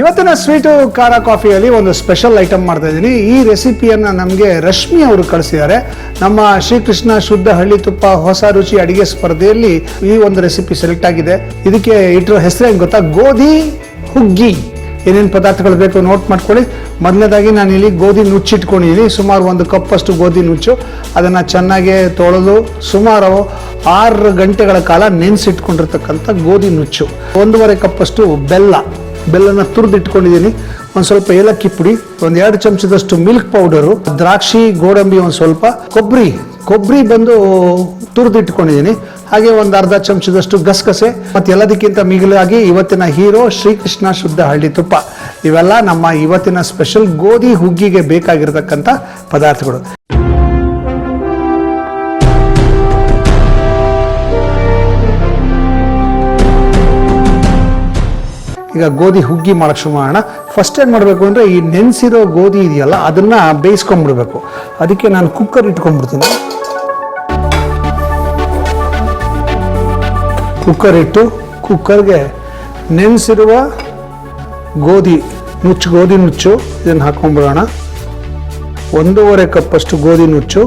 ಇವತ್ತಿನ ಸ್ವೀಟು ಖಾರ ಕಾಫಿಯಲ್ಲಿ ಒಂದು ಸ್ಪೆಷಲ್ ಐಟಮ್ ಮಾಡ್ತಾ ಇದ್ದೀನಿ. ಈ ರೆಸಿಪಿಯನ್ನು ನಮಗೆ ರಶ್ಮಿ ಅವರು ಕಳಿಸಿದ್ದಾರೆ. ನಮ್ಮ ಶ್ರೀಕೃಷ್ಣ ಶುದ್ಧ ಹಳ್ಳಿ ತುಪ್ಪ ಹೊಸ ರುಚಿ ಅಡಿಗೆ ಸ್ಪರ್ಧೆಯಲ್ಲಿ ಈ ಒಂದು ರೆಸಿಪಿ ಸೆಲೆಕ್ಟ್ ಆಗಿದೆ. ಇದಕ್ಕೆ ಇಟ್ಟಿರೋ ಹೆಸರು ಏನು ಗೊತ್ತಾ? ಗೋಧಿ ಹುಗ್ಗಿ. ಏನೇನು ಪದಾರ್ಥಗಳು ಬೇಕು ನೋಟ್ ಮಾಡ್ಕೊಳ್ಳಿ. ಮೊದಲನೇದಾಗಿ ನಾನು ಇಲ್ಲಿ ಗೋಧಿ ನುಚ್ಚಿಟ್ಕೊಂಡಿದ್ದೀನಿ ಸುಮಾರು ಒಂದು ಕಪ್ಪಷ್ಟು ಗೋಧಿ ನುಚ್ಚು. ಅದನ್ನು ಚೆನ್ನಾಗಿ ತೊಳೆದು ಸುಮಾರು ಆರು ಗಂಟೆಗಳ ಕಾಲ ನೆನೆಸಿಟ್ಕೊಂಡಿರ್ತಕ್ಕಂಥ ಗೋಧಿ ನುಚ್ಚು. ಒಂದೂವರೆ ಕಪ್ಪಷ್ಟು ಬೆಲ್ಲ. ಬೆಲ್ಲನ ತುರಿದಿಟ್ಕೊಂಡಿದ್ದೀನಿ. ಒಂದು ಸ್ವಲ್ಪ ಏಲಕ್ಕಿ ಪುಡಿ, ಒಂದು ಎರಡು ಚಮಚದಷ್ಟು ಮಿಲ್ಕ್ ಪೌಡರು, ದ್ರಾಕ್ಷಿ, ಗೋಡಂಬಿ ಒಂದು ಸ್ವಲ್ಪ ಕೊಬ್ಬರಿ ಕೊಬ್ಬರಿ ಬಂದು ತುರಿದಿಟ್ಕೊಂಡಿದ್ದೀನಿ. ಹಾಗೆ ಒಂದು ಅರ್ಧ ಚಮಚದಷ್ಟು ಗಸಗಸೆ, ಮತ್ತು ಎಲ್ಲದಕ್ಕಿಂತ ಮಿಗಿಲಾಗಿ ಇವತ್ತಿನ ಹೀರೋ ಶ್ರೀಕೃಷ್ಣ ಶುದ್ಧ ಹಳ್ಳಿ ತುಪ್ಪ. ಇವೆಲ್ಲ ನಮ್ಮ ಇವತ್ತಿನ ಸ್ಪೆಷಲ್ ಗೋಧಿ ಹುಗ್ಗಿಗೆ ಬೇಕಾಗಿರತಕ್ಕಂಥ ಪದಾರ್ಥಗಳು. ಈಗ ಗೋಧಿ ಹುಗ್ಗಿ ಮಾಡೋಕ್ಕೆ ಶುರು ಮಾಡೋಣ. ಫಸ್ಟ್ ಏನು ಮಾಡಬೇಕು ಅಂದರೆ ಈ ನೆನೆಸಿರೋ ಗೋಧಿ ಇದೆಯಲ್ಲ, ಅದನ್ನು ಬೇಯಿಸ್ಕೊಂಬಿಡ್ಬೇಕು ಅದಕ್ಕೆ ನಾನು ಕುಕ್ಕರ್ ಇಟ್ಕೊಂಡ್ಬಿಡ್ತೀನಿ. ಕುಕ್ಕರ್ ಇಟ್ಟು ಕುಕ್ಕರ್ಗೆ ನೆನೆಸಿರುವ ಗೋಧಿ ನುಚ್ಚು ಗೋಧಿ ನುಚ್ಚು, ಇದನ್ನು ಹಾಕೊಂಡ್ಬಿಡೋಣ. ಒಂದೂವರೆ ಕಪ್ಪಷ್ಟು ಗೋಧಿ ನುಚ್ಚು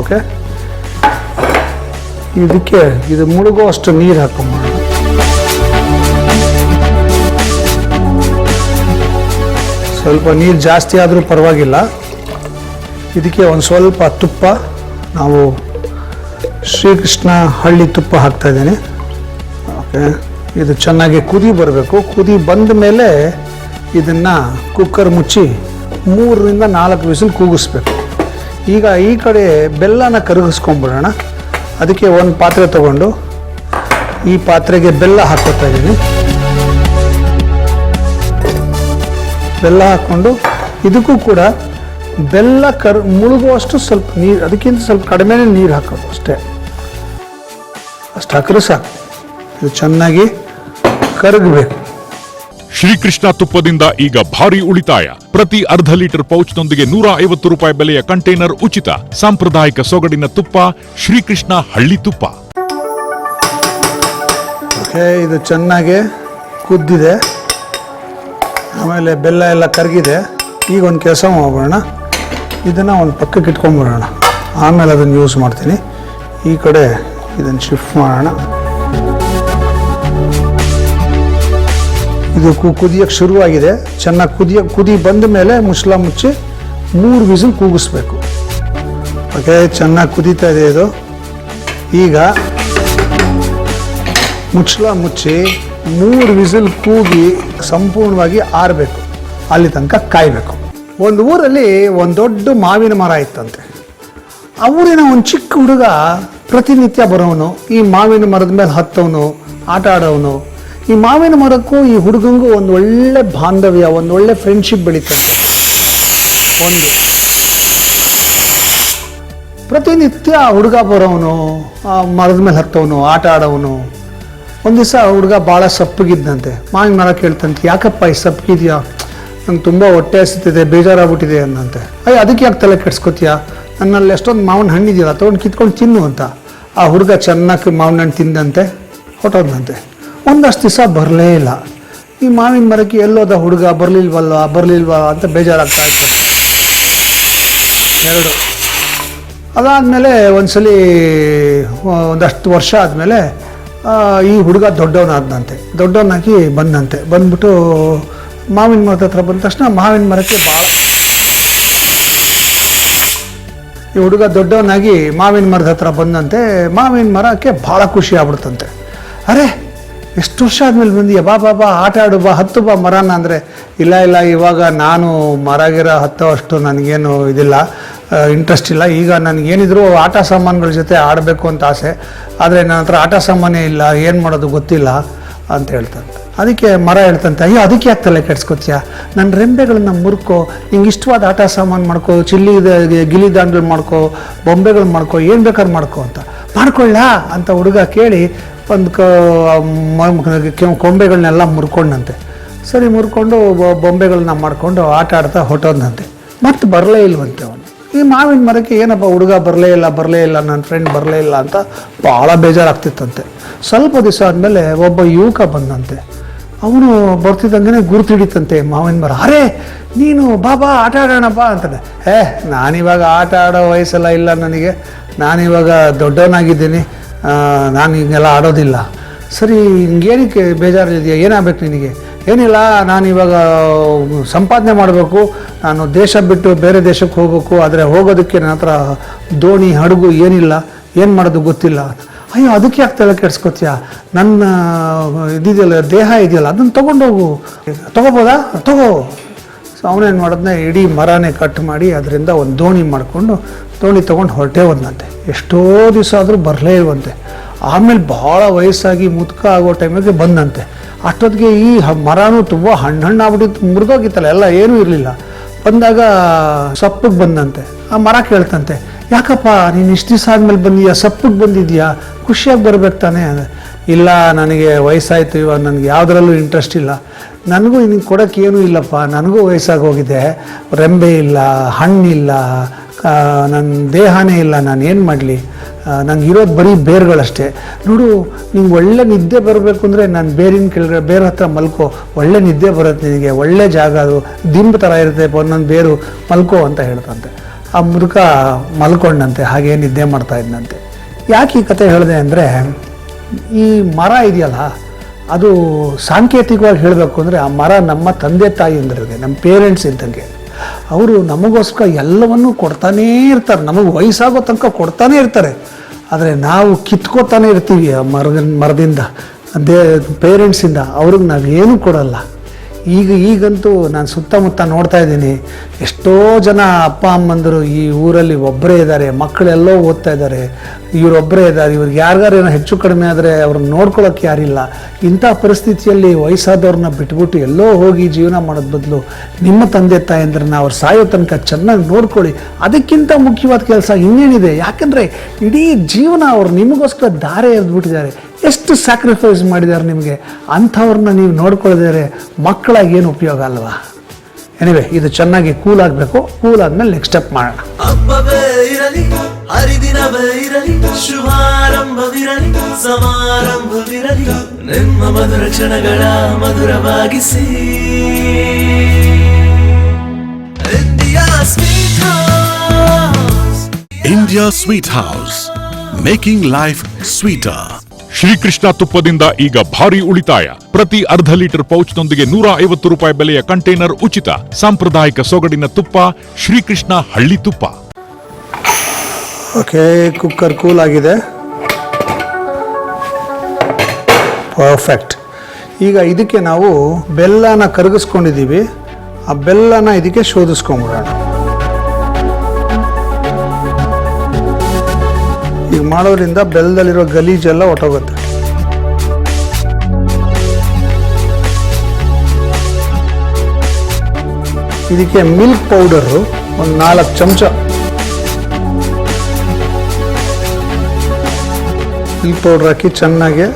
ಓಕೆ ಇದಕ್ಕೆ, ಇದು ಮುಳುಗೋ ಅಷ್ಟು ನೀರು ಹಾಕೊಂಡ್ಬಿಡೋಣ. ಸ್ವಲ್ಪ ನೀರು ಜಾಸ್ತಿ ಆದರೂ ಪರವಾಗಿಲ್ಲ. ಇದಕ್ಕೆ ಒಂದು ಸ್ವಲ್ಪ ತುಪ್ಪ ನಾವು ಶ್ರೀಕೃಷ್ಣ ಹಳ್ಳಿ ತುಪ್ಪ ಹಾಕ್ತಾ ಇದ್ದೀನಿ. ಓಕೆ. ಇದು ಚೆನ್ನಾಗಿ ಕುದಿ ಬರಬೇಕು. ಕುದಿ ಬಂದ ಮೇಲೆ ಇದನ್ನು ಕುಕ್ಕರ್ ಮುಚ್ಚಿ ಮೂರರಿಂದ ನಾಲ್ಕು ವಿಸಿಲ್ ಕೂಗಿಸ್ಬೇಕು. ಈಗ ಈ ಕಡೆ ಬೆಲ್ಲನ ಕರಗಿಸ್ಕೊಂಬಿಡೋಣ ಅದಕ್ಕೆ ಒಂದು ಪಾತ್ರೆ ತಗೊಂಡು ಈ ಪಾತ್ರೆಗೆ ಬೆಲ್ಲ ಹಾಕೋತಾ ಇದ್ದೀನಿ. ಬೆಲ್ಲ ಹಾಕ್ಕೊಂಡು ಇದಕ್ಕೂ ಕೂಡ ಬೆಲ್ಲ ಕರ್ ಮುಳುಗುವಷ್ಟು ಸ್ವಲ್ಪ ನೀರು ಅದಕ್ಕಿಂತ ಸ್ವಲ್ಪ ಕಡಿಮೆನೇ ನೀರು ಹಾಕೋದು ಅಷ್ಟೇ. ಅಷ್ಟು ಹಾಕಿದ್ರೆ ಸಾಕು. ಇದು ಚೆನ್ನಾಗಿ ಕರಗಬೇಕು. ಶ್ರೀಕೃಷ್ಣ ತುಪ್ಪದಿಂದ ಈಗ ಭಾರಿ ಉಳಿತಾಯ. ಪ್ರತಿ ಅರ್ಧ ಲೀಟರ್ ಪೌಚ್ನೊಂದಿಗೆ ನೂರ ಐವತ್ತು ರೂಪಾಯಿ ಬೆಲೆಯ ಕಂಟೈನರ್ ಉಚಿತ. ಸಾಂಪ್ರದಾಯಿಕ ಸೊಗಡಿನ ತುಪ್ಪ ಶ್ರೀಕೃಷ್ಣ ಹಳ್ಳಿ ತುಪ್ಪ. ಓಕೆ ಇದು ಚೆನ್ನಾಗಿ ಕುದ್ದಿದೆ. ಆಮೇಲೆ ಬೆಲ್ಲ ಎಲ್ಲ ಕರಗಿದೆ. ಈಗ ಒಂದು ಕೆಲಸ ಮಾಡೋಣ ಇದನ್ನು ಒಂದು ಪಕ್ಕಕ್ಕೆ ಇಟ್ಕೊಂಡ್ಬಿಡೋಣ. ಆಮೇಲೆ ಅದನ್ನು ಯೂಸ್ ಮಾಡ್ತೀನಿ. ಈ ಕಡೆ ಇದನ್ನು ಶಿಫ್ಟ್ ಮಾಡೋಣ. ಇದು ಕು ಕುದಿಯೋಕ್ಕೆ ಶುರುವಾಗಿದೆ. ಚೆನ್ನಾಗಿ ಕುದಿಯ ಕುದಿ ಬಂದ ಮೇಲೆ ಮುಚ್ಚಲ ಮುಚ್ಚಿ ಮೂರು ವಿಸಿಲ್ ಕೂಗಿಸ್ಬೇಕು. ಓಕೆ, ಚೆನ್ನಾಗಿ ಕುದೀತಾ ಇದೆ ಇದು. ಈಗ ಮುಚ್ಚಲ ಮುಚ್ಚಿ ಮೂರು ವಿಸಿಲ್ ಕೂಗಿ ಸಂಪೂರ್ಣವಾಗಿ ಆರಬೇಕು. ಅಲ್ಲಿ ತನಕ ಕಾಯಬೇಕು. ಒಂದು ಊರಲ್ಲಿ ಒಂದು ದೊಡ್ಡ ಮಾವಿನ ಮರ ಇತ್ತಂತೆ. ಆ ಊರಿನ ಒಂದು ಚಿಕ್ಕ ಹುಡುಗ ಪ್ರತಿನಿತ್ಯ ಬರೋವನು, ಈ ಮಾವಿನ ಮರದ ಮೇಲೆ ಹತ್ತವನು, ಆಟ ಆಡೋವನು. ಈ ಮಾವಿನ ಮರಕ್ಕೂ ಈ ಹುಡುಗಂಗೂ ಒಂದು ಒಳ್ಳೆ ಬಾಂಧವ್ಯ, ಒಂದು ಒಳ್ಳೆ ಫ್ರೆಂಡ್ಶಿಪ್ ಬೆಳೀತಂತೆ. ಒಂದು. ಪ್ರತಿನಿತ್ಯ ಹುಡುಗ ಬರೋವನು ಮರದ ಮೇಲೆ ಹತ್ತವನು, ಆಟ ಆಡೋವನು. ಒಂದು ದಿವಸ ಹುಡುಗ ಭಾಳ ಸಪ್ಪಗಿದ್ದಂತೆ ಮಾವಿನ ಮರ ಕೇಳ್ತಂತೆ, ಯಾಕಪ್ಪ ಈ ಸಪ್ಪಗಿದ್ಯಾ? ನಂಗೆ ತುಂಬ ಹೊಟ್ಟೆ ಹಸಿತಿದೆ, ಬೇಜಾರಾಗ್ಬಿಟ್ಟಿದೆ ಅಂದಂತೆ ಅಯ್ಯ, ಅದಕ್ಕೆ ಯಾಕೆ ತಲೆ ಕೆಡ್ಸ್ಕೊತೀಯಾ? ನನ್ನಲ್ಲಿ ಎಷ್ಟೊಂದು ಮಾವಿನ ಹಣ್ಣಿದೆಯಲ್ಲ, ತೊಗೊಂಡು ಕಿತ್ಕೊಂಡು ತಿನ್ನು ಅಂತ. ಆ ಹುಡುಗ ಚೆನ್ನಾಗಿ ಮಾವಿನ ಹಣ್ಣು ತಿಂದಂತೆ ಹೊಟ್ಟೋದಂತೆ ಒಂದಷ್ಟು ದಿವಸ ಬರಲೇ ಇಲ್ಲ. ಈ ಮಾವಿನ ಮರಕ್ಕೆ ಎಲ್ಲೋದ ಹುಡುಗ ಬರಲಿಲ್ವಲ್ವಾ ಬರಲಿಲ್ವಾ ಅಂತ ಬೇಜಾರಾಗ್ತಾ ಇತ್ತು ಎರಡು. ಅದಾದಮೇಲೆ ಒಂದ್ಸಲಿ, ಒಂದಷ್ಟು ವರ್ಷ ಆದಮೇಲೆ ಈ ಹುಡುಗ ದೊಡ್ಡವನಾದಂತೆ ದೊಡ್ಡವನಾಗಿ ಬಂದಂತೆ ಬಂದ್ಬಿಟ್ಟು ಮಾವಿನ ಮರದ ಹತ್ರ ಬಂದ ತಕ್ಷಣ ಮಾವಿನ ಮರಕ್ಕೆ ಭಾಳ ಈ ಹುಡುಗ ದೊಡ್ಡವನಾಗಿ ಮಾವಿನ ಮರದ ಹತ್ರ ಬಂದಂತೆ ಮಾವಿನ ಮರಕ್ಕೆ ಭಾಳ ಖುಷಿ ಆಗ್ಬಿಡ್ತಂತೆ. ಅರೆ, ಎಷ್ಟು ವರ್ಷ ಆದ್ಮೇಲೆ ಬಂದೀಯ? ಬಾ ಬಾ ಬಾ, ಆಟ ಆಡು, ಬಾ, ಹತ್ತು ಬಾ ಮರನ ಅಂದರೆ. ಇಲ್ಲ ಇಲ್ಲ, ಇವಾಗ ನಾನು ಮರಗಿರ ಹತ್ತೋ ಅಷ್ಟು ನನಗೇನು ಇದಿಲ್ಲ. ಇಂಟ್ರೆಸ್ಟ್ ಇಲ್ಲ. ಈಗ ನನಗೇನಿದ್ರು ಆಟ ಸಾಮಾನುಗಳ ಜೊತೆ ಆಡಬೇಕು ಅಂತ ಆಸೆ. ಆದರೆ ನನ್ನ ಹತ್ರ ಆಟ ಸಾಮಾನೇ ಇಲ್ಲ, ಏನು ಮಾಡೋದು ಗೊತ್ತಿಲ್ಲ ಅಂತ ಹೇಳ್ತಂತೆ ಅದಕ್ಕೆ ಮರ ಹೇಳ್ತಂತೆ, ಅಯ್ಯೋ, ಅದಕ್ಕೆ ಯಾಕೆ ತಲೆ ಕೆಡ್ಸ್ಕೊತೀಯ? ನನ್ನ ರೆಂಬೆಗಳನ್ನ ಮುರ್ಕೋ, ನಿಂಗೆ ಇಷ್ಟವಾದ ಆಟ ಸಾಮಾನು ಮಾಡ್ಕೋ, ಚಿಲ್ಲಿ ಗಿಲಿ ದಾಂಡ್ಗಳು ಮಾಡ್ಕೋ, ಬೊಂಬೆಗಳು ಮಾಡ್ಕೋ, ಏನು ಬೇಕಾದ್ರೂ ಮಾಡ್ಕೋ ಅಂತ. ಮಾಡ್ಕೊಳ್ಳ ಅಂತ ಹುಡುಗ ಕೇಳಿ ಒಂದು ಕೊಂಬೆಗಳನ್ನೆಲ್ಲ ಮುರ್ಕೊಂಡಂತೆ. ಸರಿ, ಮುರ್ಕೊಂಡು ಬೊಂಬೆಗಳನ್ನ ಮಾಡಿಕೊಂಡು ಆಟ ಆಡ್ತಾ ಹೊಟ್ಟೋದಂತೆ ಮತ್ತೆ ಬರಲೇ ಇಲ್ವಂತೆ ಅವನು. ಈ ಮಾವಿನ ಮರಕ್ಕೆ ಏನಪ್ಪ ಹುಡುಗ ಬರಲೇ ಇಲ್ಲ ಬರಲೇ ಇಲ್ಲ ನನ್ನ ಫ್ರೆಂಡ್ ಬರಲೇ ಇಲ್ಲ ಅಂತ ಭಾಳ ಬೇಜಾರಾಗ್ತಿತ್ತಂತೆ. ಸ್ವಲ್ಪ ದಿವಸ ಆದಮೇಲೆ ಒಬ್ಬ ಯುವಕ ಬಂದಂತೆ. ಅವನು ಬರ್ತಿದ್ದಂಗೆ ಗುರುತು ಹಿಡಿತಂತೆ ಮಾವಿನ ಮರ. ಅರೆ, ನೀನು ಬಾ ಬಾ, ಆಟ ಆಡೋಣಪ್ಪ ಅಂತಾನೆ. ಏ, ನಾನಿವಾಗ ಆಟ ಆಡೋ ವಯಸ್ಸೆಲ್ಲ ಇಲ್ಲ ನನಗೆ. ನಾನಿವಾಗ ದೊಡ್ಡವನಾಗಿದ್ದೀನಿ. ನಾನು ಹಿಂಗೆಲ್ಲ ಆಡೋದಿಲ್ಲ. ಸರಿ, ಹಿಂಗೇನಕ್ಕೆ ಬೇಜಾರಿದೆಯಾ? ಏನಾಗಬೇಕು ನಿನಗೆ? ಏನಿಲ್ಲ, ನಾನು ಇವಾಗ ಸಂಪಾದನೆ ಮಾಡಬೇಕು. ನಾನು ದೇಶ ಬಿಟ್ಟು ಬೇರೆ ದೇಶಕ್ಕೆ ಹೋಗಬೇಕು. ಆದರೆ ಹೋಗೋದಕ್ಕೆ ನನ್ನ ಹತ್ರ ದೋಣಿ, ಹಡಗು ಏನಿಲ್ಲ. ಏನು ಮಾಡೋದು ಗೊತ್ತಿಲ್ಲ. ಅಯ್ಯೋ, ಅದಕ್ಕೆ ಯಾಕೆ ತಲೆ ಕೆಡ್ಸ್ಕೊತೀಯ? ನನ್ನ ಇದಿದೆಯಲ್ಲ, ದೇಹ ಇದೆಯಲ್ಲ, ಅದನ್ನು ತೊಗೊಂಡೋಗು. ತೊಗೋಬೋದಾ? ತಗೋ. ಸೊ, ಅವನೇನು ಮಾಡೋದನ್ನ ಇಡೀ ಮರನೇ ಕಟ್ ಮಾಡಿ ಅದರಿಂದ ಒಂದು ದೋಣಿ ಮಾಡಿಕೊಂಡು ದೋಣಿ ತೊಗೊಂಡು ಹೊರಟೇ ಹೋದಂತೆ ಎಷ್ಟೋ ದಿವಸ ಆದರೂ ಬರಲೇ ಇರುವಂತೆ ಆಮೇಲೆ ಭಾಳ ವಯಸ್ಸಾಗಿ ಮುದುಕ ಆಗೋ ಟೈಮಿಗೆ ಬಂದಂತೆ ಅಷ್ಟೊತ್ತಿಗೆ ಈ ಮರನೂ ತುಂಬ ಹಣ್ಣು ಹಣ್ಣು ಆಗ್ಬಿಟ್ಟಿತ್ತು ಮುರಿದೋಗಿತ್ತಲ್ಲ, ಎಲ್ಲ ಏನೂ ಇರಲಿಲ್ಲ. ಬಂದಾಗ ಸಪ್ಪಗೆ ಬಂದಂತೆ. ಆ ಮರ ಕೇಳ್ತಂತೆ, ಯಾಕಪ್ಪ, ನೀನು ಇಷ್ಟು ದಿವಸ ಆದಮೇಲೆ ಬಂದಿದ್ಯಾ ಸಪ್ಪಗೆ ಬಂದಿದ್ಯಾ? ಖುಷಿಯಾಗಿ ಬರ್ಬೇಕು ತಾನೇ? ಇಲ್ಲ, ನನಗೆ ವಯಸ್ಸಾಯಿತು, ಇವಾಗ ನನಗೆ ಯಾವುದರಲ್ಲೂ ಇಂಟ್ರೆಸ್ಟ್ ಇಲ್ಲ. ನನಗೂ ನಿನಗೆ ಕೊಡೋಕ್ಕೇನೂ ಇಲ್ಲಪ್ಪ. ನನಗೂ ವಯಸ್ಸಾಗಿ ಹೋಗಿದೆ. ರೆಂಬೆ ಇಲ್ಲ, ಹಣ್ಣಿಲ್ಲ ನನ್ನ ದೇಹನೇ ಇಲ್ಲ, ನಾನು ಏನು ಮಾಡಲಿ? ನಂಗೆ ಇರೋದು ಬರೀ ಬೇರುಗಳಷ್ಟೇ. ನೋಡು, ನಿಂಗೆ ಒಳ್ಳೆ ನಿದ್ದೆ ಬರಬೇಕು ಅಂದರೆ ನಾನು ಬೇರಿನ ಕೆಳಗಡೆ, ಬೇರೆ ಹತ್ರ ಮಲ್ಕೋ. ಒಳ್ಳೆ ನಿದ್ದೆ ಬರುತ್ತೆ ನಿನಗೆ, ಒಳ್ಳೆ ಜಾಗ ಅದು, ದಿಂಬು ಥರ ಇರುತ್ತೆ ಒಂದೊಂದು ಬೇರು, ಮಲ್ಕೋ ಅಂತ ಹೇಳ್ತಂತೆ. ಆ ಮುದುಕ ಮಲ್ಕೊಂಡಂತೆ, ಹಾಗೆ ನಿದ್ದೆ ಮಾಡ್ತಾ ಇದ್ದಂತೆ ಯಾಕೆ ಈ ಕತೆ ಹೇಳಿದೆ ಅಂದರೆ, ಈ ಮರ ಇದೆಯಲ್ಲ, ಅದು ಸಾಂಕೇತಿಕವಾಗಿ ಹೇಳಬೇಕು ಅಂದರೆ ಆ ಮರ ನಮ್ಮ ತಂದೆ ತಾಯಿ ಅಂದ್ರೆ ನಮ್ಮ ಪೇರೆಂಟ್ಸ್ ಇದ್ದಂಗೆ. ಅವರು ನಮಗೋಸ್ಕರ ಎಲ್ಲವನ್ನೂ ಕೊಡ್ತಾನೇ ಇರ್ತಾರೆ. ನಮಗೆ ವಯಸ್ಸಾಗೋ ತನಕ ಕೊಡ್ತಾನೇ ಇರ್ತಾರೆ. ಆದರೆ ನಾವು ಕಿತ್ಕೋತಾನೆ ಇರ್ತೀವಿ ಆ ಮರದ ಮರದಿಂದ ದೇ ಪೇರೆಂಟ್ಸಿಂದ ಅವ್ರಿಗೆ ನಾವೇನು ಕೊಡಲ್ಲ. ಈಗ ಈಗಂತೂ ನಾನು ಸುತ್ತಮುತ್ತ ನೋಡ್ತಾ ಇದ್ದೀನಿ. ಎಷ್ಟೋ ಜನ ಅಪ್ಪ, ಅಮ್ಮಂದರು ಈ ಊರಲ್ಲಿ ಒಬ್ಬರೇ ಇದ್ದಾರೆ, ಮಕ್ಕಳೆಲ್ಲೋ ಓದ್ತಾ ಇದ್ದಾರೆ. ಇವರೊಬ್ಬರೇ ಇದ್ದಾರೆ, ಇವ್ರಿಗೆ ಯಾರಿಗಾರು ಏನೋ ಹೆಚ್ಚು ಕಡಿಮೆ ಆದರೆ ಅವ್ರನ್ನ ನೋಡ್ಕೊಳ್ಳೋಕೆ ಯಾರಿಲ್ಲ. ಇಂಥ ಪರಿಸ್ಥಿತಿಯಲ್ಲಿ ವಯಸ್ಸಾದವ್ರನ್ನ ಬಿಟ್ಬಿಟ್ಟು ಎಲ್ಲೋ ಹೋಗಿ ಜೀವನ ಮಾಡೋದ್ ಬದಲು ನಿಮ್ಮ ತಂದೆ ತಾಯಂದ್ರನ್ನ ಅವ್ರು ಸಾಯೋ ತನಕ ಚೆನ್ನಾಗಿ ನೋಡ್ಕೊಳ್ಳಿ. ಅದಕ್ಕಿಂತ ಮುಖ್ಯವಾದ ಕೆಲಸ ಇನ್ನೇನಿದೆ. ಯಾಕಂದರೆ ಇಡೀ ಜೀವನ ಅವ್ರು ನಿಮಗೋಸ್ಕರ ದಾರೆ ಎರೆದ್ಬಿಟ್ಟಿದ್ದಾರೆ. ಎಷ್ಟು ಸ್ಯಾಕ್ರಿಫೈಸ್ ಮಾಡಿದ್ದಾರೆ ನಿಮಗೆ? ಅಂಥವ್ರನ್ನ ನೀವು ನೋಡ್ಕೊಳ್ದಿದ್ರೆ ಮಕ್ಕಳಾಗಿ ಏನು ಉಪಯೋಗ ಅಲ್ವಾ? ಎನಿವೆ ಇದು ಚೆನ್ನಾಗಿ ಕೂಲ್ ಆಗಬೇಕು. ಕೂಲ್ ಆದಮೇಲೆ ನೆಕ್ಸ್ಟ್ ಸ್ಟೆಪ್ ಮಾಡೋಣ. ಹಬ್ಬವೇ ಇರಲಿ ಹರಿದಿನವೇ ಇರಲಿ ಶುಭಾರಂಭವಿರಲಿ ಸಮಾರಂಭವಿರಲಿ ನಿಮ್ಮ ಮಧುರ ಕ್ಷಣಗಳ ಮಧುರವಾಗಿಸಿ. India sweet house India Sweet House, making life sweeter. Srikrishna ತುಪ್ಪದಿಂದ ಈಗ ಭಾರಿ ಉಳಿತಾಯ. ಪ್ರತಿ ಅರ್ಧ ಲೀಟರ್ ಪೌಚ್ನೊಂದಿಗೆ ನೂರ ಐವತ್ತು ರೂಪಾಯಿ ಬೆಲೆಯ ಕಂಟೈನರ್ ಉಚಿತ. ಸಾಂಪ್ರದಾಯಿಕ ಸೊಗಡಿನ ತುಪ್ಪ, ಶ್ರೀಕೃಷ್ಣ ಹಳ್ಳಿ ತುಪ್ಪ. ಓಕೆ, ಕುಕ್ಕರ್ ಕೂಲ್ ಆಗಿದೆ. ಪರ್ಫೆಕ್ಟ್. ಈಗ ಇದಕ್ಕೆ ನಾವು ಬೆಲ್ಲನ ಕರಗಿಸ್ಕೊಂಡಿದ್ದೀವಿ. ಆ ಬೆಲ್ಲನ ಇದಕ್ಕೆ ಶೋಧಿಸ್ಕೊಂಬಿಡೋಣ. ಮಾಡೋದ್ರಿಂದ ಬೆಲ್ಲದಲ್ಲಿರೋ ಗಲೀಜೆಲ್ಲ ಹೊಟ್ಟೋಗುತ್ತೆ ಇದಕ್ಕೆ ಮಿಲ್ಕ್ ಪೌಡರು ಒಂದು ನಾಲ್ಕು ಚಮಚ. ಮಿಲ್ಕ್ ಪೌಡರ್ ಹಾಕಿ ಚೆನ್ನಾಗಿ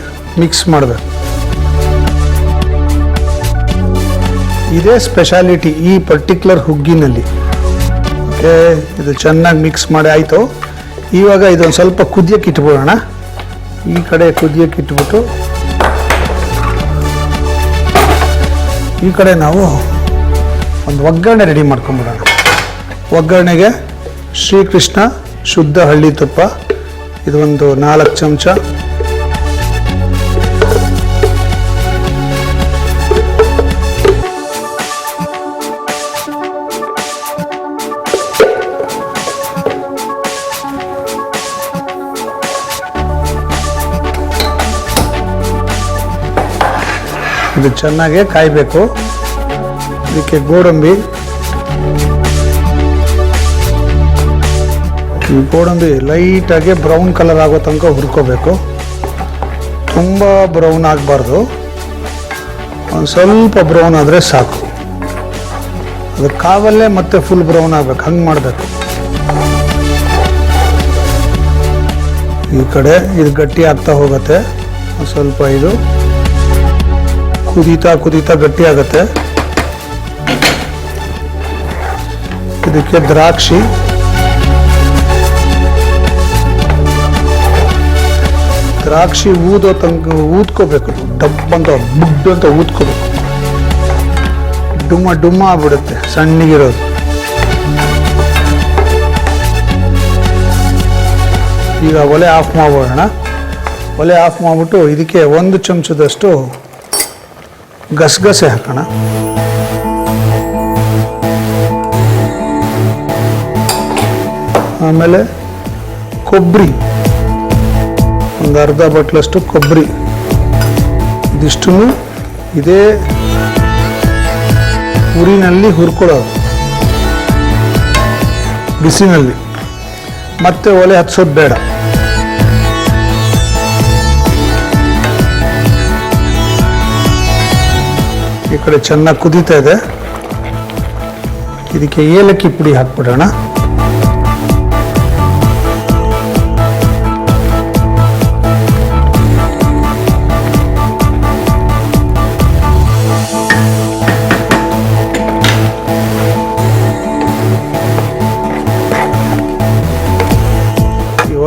ಮಿಕ್ಸ್ ಮಾಡಬೇಕು. ಇದೇ ಸ್ಪೆಷಾಲಿಟಿ ಈ ಪರ್ಟಿಕ್ಯುಲರ್ ಹುಗ್ಗಿನಲ್ಲಿ. ಓಕೆ, ಇದು ಚೆನ್ನಾಗಿ ಮಿಕ್ಸ್ ಮಾಡಿ, ಆಯಿತು. ಇವಾಗ ಇದೊಂದು ಸ್ವಲ್ಪ ಕುದಿಯಕ್ಕೆ ಇಟ್ಬಿಡೋಣ. ಈ ಕಡೆ ಕುದಿಯಕ್ಕೆ ಇಟ್ಬಿಟ್ಟು. ಈ ಕಡೆ ನಾವು ಒಂದು ಒಗ್ಗರಣೆ ರೆಡಿ ಮಾಡ್ಕೊಂಬಿಡೋಣ. ಒಗ್ಗರಣೆಗೆ ಶ್ರೀಕೃಷ್ಣ ಶುದ್ಧ ಹಳ್ಳಿ ತುಪ್ಪ. ಇದು ಒಂದು ನಾಲ್ಕು ಚಮಚ. ಇದು ಚೆನ್ನಾಗೇ ಕಾಯಬೇಕು. ಇದಕ್ಕೆ ಗೋಡಂಬಿ. ಈ ಗೋಡಂಬಿ ಲೈಟಾಗಿ ಬ್ರೌನ್ ಕಲರ್ ಆಗೋ ತನಕ ಹುರ್ಕೋಬೇಕು. ತುಂಬ ಬ್ರೌನ್ ಆಗಬಾರ್ದು. ಒಂದು ಸ್ವಲ್ಪ ಬ್ರೌನ್ ಆದರೆ ಸಾಕು. ಅದು ಕಾವಲ್ಲೇ ಮತ್ತೆ ಫುಲ್ ಬ್ರೌನ್ ಆಗ್ಬೇಕು. ಹಂಗೆ ಮಾಡಬೇಕು. ಈ ಕಡೆ ಇದು ಗಟ್ಟಿ ಆಗ್ತಾ ಹೋಗುತ್ತೆ. ಸ್ವಲ್ಪ ಇದು. ಕುದೀತಾ ಕುದೀತಾ ಗಟ್ಟಿ ಆಗುತ್ತೆ. ಇದಕ್ಕೆ ದ್ರಾಕ್ಷಿ. ದ್ರಾಕ್ಷಿ ಊದೋ ತಂಗ ಊದ್ಕೋಬೇಕು. ಡಬ್ ಅಂತ ಬುಡ್ ಅಂತ ಊದ್ಕೋಬೇಕು. ಡುಮ್ಮ ಡುಮ್ಮ ಆಗ್ಬಿಡುತ್ತೆ ಸಣ್ಣಗಿರೋದು. ಈಗ ಒಲೆ ಆಫ್ ಮಾಡೋಣ ಒಲೆ ಆಫ್ ಮಾಡಿಬಿಟ್ಟು ಇದಕ್ಕೆ ಒಂದು ಚಮಚದಷ್ಟು ಗಸಗಸೆ ಹಾಕೋಣ. ಆಮೇಲೆ ಕೊಬ್ಬರಿ. ಒಂದು ಅರ್ಧ ಬಟ್ಲಷ್ಟು ಕೊಬ್ಬರಿ. ಇದಿಷ್ಟು ಇದೇ ಉರಿನಲ್ಲಿ ಹುರ್ಕೊಳ್ಳೋದು. ಬಿಸಿನಲ್ಲಿ. ಮತ್ತೆ ಒಲೆ ಹಚ್ಚೋದು ಬೇಡ. ಈ ಕಡೆ ಚೆನ್ನಾಗಿ ಕುದೀತಾ ಇದೆ. ಇದಕ್ಕೆ ಏಲಕ್ಕಿ ಪುಡಿ ಹಾಕ್ಬಿಡೋಣ.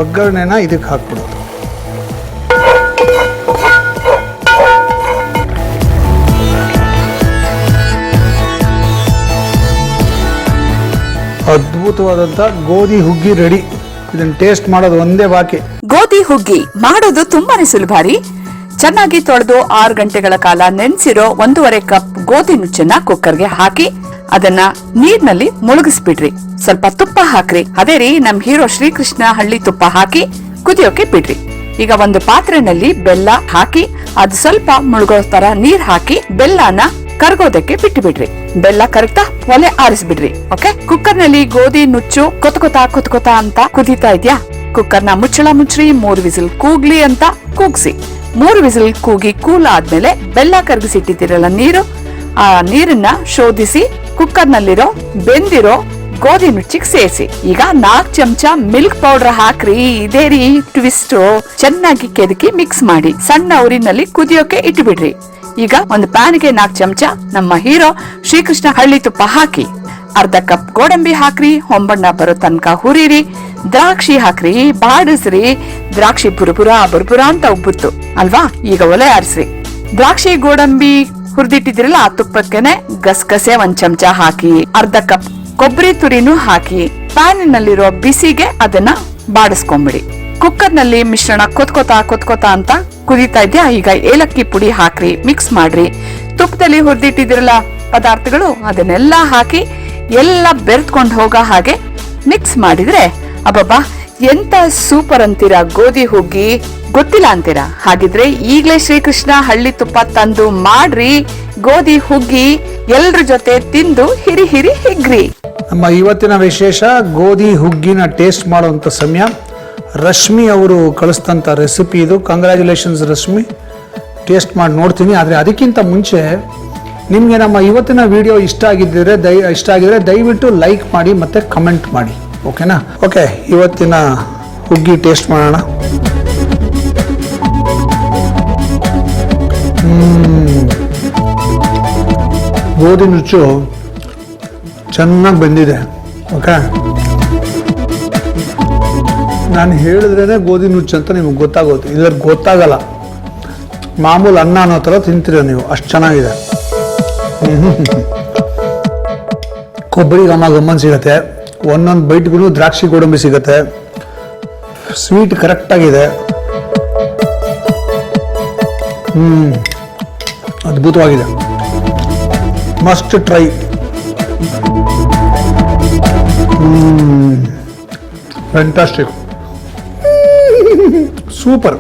ಒಗ್ಗರಣೆನ ಇದಕ್ಕೆ ಹಾಕ್ಬಿಡೋದು ಅದ್ಭುತವಾದಂಥ ಗೋಧಿ ಹುಗ್ಗಿ ರೆಡಿ ಇದನ್ನ ಟೇಸ್ಟ್ ಮಾಡೋದು ಒಂದೇ ಬಾಕಿ. ಗೋಧಿ ಹುಗ್ಗಿ ಮಾಡೋದು ತುಂಬಾನೇ ಸುಲಭ ಚೆನ್ನಾಗಿ ತೊಳೆದು ಆರು ಗಂಟೆಗಳ ಕಾಲ ನೆನೆಸಿರೋ ಒಂದೂವರೆ ಕಪ್ ಗೋಧಿ ನುಚ್ಚನ್ನ ಕುಕ್ಕರ್ಗೆ ಹಾಕಿ, ಅದನ್ನ ನೀರ್ನಲ್ಲಿ ಮುಳುಗಿಸ್ಬಿಡ್ರಿ. ಸ್ವಲ್ಪ ತುಪ್ಪ ಹಾಕ್ರಿ. ಅದೇ ರೀ, ನಮ್ ಹೀರೋ ಶ್ರೀಕೃಷ್ಣ ಹಳ್ಳಿ ತುಪ್ಪ ಹಾಕಿ ಕುದಿಯೋಕೆ ಬಿಡ್ರಿ. ಈಗ ಒಂದು ಪಾತ್ರೆನಲ್ಲಿ ಬೆಲ್ಲ ಹಾಕಿ, ಅದು ಸ್ವಲ್ಪ ಮುಳುಗೋ ತರ ನೀರ್ ಹಾಕಿ, ಬೆಲ್ಲನ ಕರ್ಗೋದಕ್ಕೆ ಬಿಟ್ಟು ಬಿಡ್ರಿ ಬೆಲ್ಲ ಕರಗ್ತಾ ಒಲೆ ಆರಿಸ್ಬಿಡ್ರಿ ಓಕೆ ಕುಕ್ಕರ್ನಲ್ಲಿ ಗೋಧಿ, ನುಚ್ಚು, ಕೊತ್ಕೊತ ಕೊತ್ಕೊತ ಕೊತ ಕೊತ ಅಂತ ಕುದೀತಾ ಇದ್ಯಾ? ಕುಕ್ಕರ್ನ ಮುಚ್ಚಳ ಮುಚ್ಚ್ರಿ ಮೂರ್ ವಿಸಿಲ್ ಕೂಗ್ಲಿ ಅಂತ ಕೂಗ್ಸಿ. ಮೂರು ವಿಸಿಲ್ ಕೂಗಿ ಕೂಲ್ ಆದ್ಮೇಲೆ ಬೆಲ್ಲ ಕರಗಿಸಿಟ್ಟಿದ್ದೀರಲ್ಲ ನೀರು? ಆ ನೀರನ್ನ ಶೋಧಿಸಿ ಕುಕ್ಕರ್ ನಲ್ಲಿರೋ ಬೆಂದಿರೋ ಗೋಧಿ ನುಚ್ಚಿಗೆ ಸೇರಿಸಿ. ಈಗ ನಾಲ್ಕು ಚಮಚ ಮಿಲ್ಕ್ ಪೌಡರ್ ಹಾಕ್ರಿ. ಇದೇ ರೀ ಟ್ವಿಸ್ಟ್ ಚೆನ್ನಾಗಿ ಕೆದಕಿ ಮಿಕ್ಸ್ ಮಾಡಿ. ಸಣ್ಣ ಉರಿನಲ್ಲಿ ಕುದಿಯೋಕೆ ಇಟ್ಬಿಡ್ರಿ. ಈಗ ಒಂದು ಪ್ಯಾನ್ಗೆ ನಾಲ್ಕು ಚಮಚ ನಮ್ಮ ಹೀರೋ ಶ್ರೀಕೃಷ್ಣ ಹಳ್ಳಿ ತುಪ್ಪ ಹಾಕಿ. ಅರ್ಧ ಕಪ್ ಗೋಡಂಬಿ ಹಾಕ್ರಿ, ಹೊಂಬಣ್ಣ ಬರೋ ತನಕ ಹುರಿರಿ, ದ್ರಾಕ್ಷಿ ಹಾಕ್ರಿ, ಬಾಡಿಸ್ರಿ. ದ್ರಾಕ್ಷಿ ಪುರುಪುರ ಬುರುಬುರ ಅಂತ ಉಬ್ಬುತ್ತು. ಅಲ್ವಾ? ಈಗ ಒಲೆ ಆರಿಸ್ರಿ. ದ್ರಾಕ್ಷಿ, ಗೋಡಂಬಿ ಹುರಿದಿಟ್ಟಿದ್ರಲ್ಲ ಆ ತುಪ್ಪಕ್ಕೆನೆ ಗಸಗಸೆ ಒಂದ್ ಚಮಚ ಹಾಕಿ. ಅರ್ಧ ಕಪ್ ಕೊಬ್ಬರಿ ತುರಿನೂ ಹಾಕಿ. ಪ್ಯಾನಿನಲ್ಲಿರೋ ಬಿಸಿಗೆ ಅದನ್ನ ಬಾಡಿಸ್ಕೊಂಬಿಡಿ. ಕುಕ್ಕರ್ನಲ್ಲಿ ಮಿಶ್ರಣ ಕೊತ್ಕೋತಾ ಕೊತ್ಕೋತಾ ಅಂತ ಕುದೀತಾ ಇದ್ಯಾ? ಈಗ ಏಲಕ್ಕಿ ಪುಡಿ ಹಾಕ್ರಿ ಮಿಕ್ಸ್ ಮಾಡ್ರಿ. ತುಪ್ಪದಲ್ಲಿ ಹುರಿದಿಟ್ಟಿದಿರಲ್ಲ ಪದಾರ್ಥಗಳು, ಅದನ್ನೆಲ್ಲ ಹಾಕಿ ಎಲ್ಲ ಬೆರೆತ್ಕೊಂಡು ಹೋಗೋ ಹಾಗೆ ಮಿಕ್ಸ್ ಮಾಡಿದ್ರೆ, ಅಬ್ಬಬ್ಬಾ, ಎಂತ ಸೂಪರ್ ಅಂತೀರಾ? ಗೋಧಿ ಹುಗ್ಗಿ, ಗೊತ್ತಿಲ್ಲ ಅಂತೀರಾ? ಹಾಗಿದ್ರೆ ಈಗ್ಲೇ ಶ್ರೀಕೃಷ್ಣ ಹಳ್ಳಿ ತುಪ್ಪ ತಂದು ಮಾಡ್ರಿ, ಗೋಧಿ ಹುಗ್ಗಿ ಎಲ್ರ ಜೊತೆ ತಿಂದು ಹಿರಿ ಹಿರಿ ಹಿಗ್ರಿ ನಮ್ಮ ಇವತ್ತಿನ ವಿಶೇಷ ಗೋಧಿ ಹುಗ್ಗಿನ ಟೇಸ್ಟ್ ಮಾಡುವಂತ ಸಮಯ. ರಶ್ಮಿ ಅವರು ಕಳಿಸ್ತಂಥ ರೆಸಿಪಿ ಇದು. ಕಂಗ್ರ್ಯಾಚುಲೇಷನ್ಸ್ ರಶ್ಮಿ. ಟೇಸ್ಟ್ ಮಾಡಿ ನೋಡ್ತೀನಿ, ಆದರೆ ಅದಕ್ಕಿಂತ ಮುಂಚೆ ನಿಮಗೆ ನಮ್ಮ ಇವತ್ತಿನ ವಿಡಿಯೋ ಇಷ್ಟ ಆಗಿದ್ದರೆ ದಯ ಇಷ್ಟ ಆಗಿದ್ದರೆ ದಯವಿಟ್ಟು ಲೈಕ್ ಮಾಡಿ ಮತ್ತು ಕಮೆಂಟ್ ಮಾಡಿ. ಓಕೆನಾ ಓಕೆ ಇವತ್ತಿನ ಹುಗ್ಗಿ ಟೇಸ್ಟ್ ಮಾಡೋಣ. ಗೋಧಿ ನುಚ್ಚು ಚೆನ್ನಾಗಿ ಬಂದಿದೆ ಓಕೆ ನಾನು ಹೇಳಿದ್ರೇ ಗೋಧಿ ನುಚ್ಚು ಅಂತ ನಿಮಗೆ ಗೊತ್ತಾಗೋದು ಇಲ್ಲ ಗೊತ್ತಾಗಲ್ಲ. ಮಾಮೂಲು ಅನ್ನ ಅನ್ನೋ ಥರ ತಿಂತೀರ ನೀವು. ಅಷ್ಟು ಚೆನ್ನಾಗಿದೆ. ಕೊಬ್ಬರಿ ಘಮ ಗಮ್ಮನ್ ಸಿಗತ್ತೆ. ಒಂದೊಂದು ಬೈಟ್ಗೂ ದ್ರಾಕ್ಷಿ ಗೋಡಂಬಿ ಸಿಗತ್ತೆ. ಸ್ವೀಟ್ ಕರೆಕ್ಟಾಗಿದೆ. ಹ್ಞೂ ಅದ್ಭುತವಾಗಿದೆ. Must try. Fantastic super